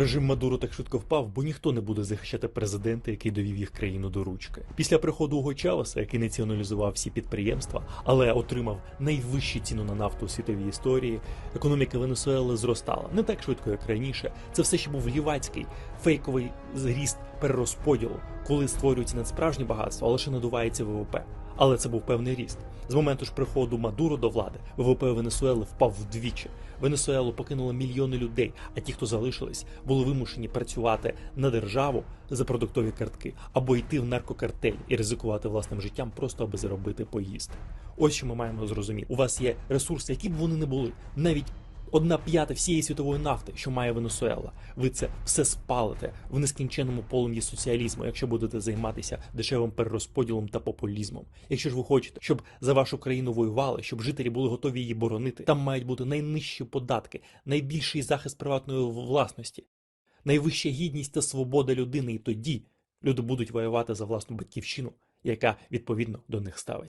Режим Мадуро так швидко впав, бо ніхто не буде захищати президента, який довів їх країну до ручки. Після приходу Уго Чавеса, який націоналізував всі підприємства, але отримав найвищу ціну на нафту у світовій історії, економіка Венесуели зростала не так швидко, як раніше. Це все ще був лівацький фейковий зріст перерозподілу, коли створюється не справжнє багатство, а лише надувається ВВП. Але це був певний ріст. З моменту ж приходу Мадуро до влади ВВП Венесуели впав вдвічі. Венесуелу покинуло мільйони людей, а ті, хто залишились, були вимушені працювати на державу за продуктові картки або йти в наркокартель і ризикувати власним життям просто аби заробити поїсти. Ось що ми маємо зрозуміти. У вас є ресурси, які б вони не були, навіть одна п'ята всієї світової нафти, що має Венесуела. Ви це все спалите в нескінченному полум'ї соціалізму, якщо будете займатися дешевим перерозподілом та популізмом. Якщо ж ви хочете, щоб за вашу країну воювали, щоб жителі були готові її боронити, там мають бути найнижчі податки, найбільший захист приватної власності, найвища гідність та свобода людини. І тоді люди будуть воювати за власну батьківщину, яка відповідно до них ставить.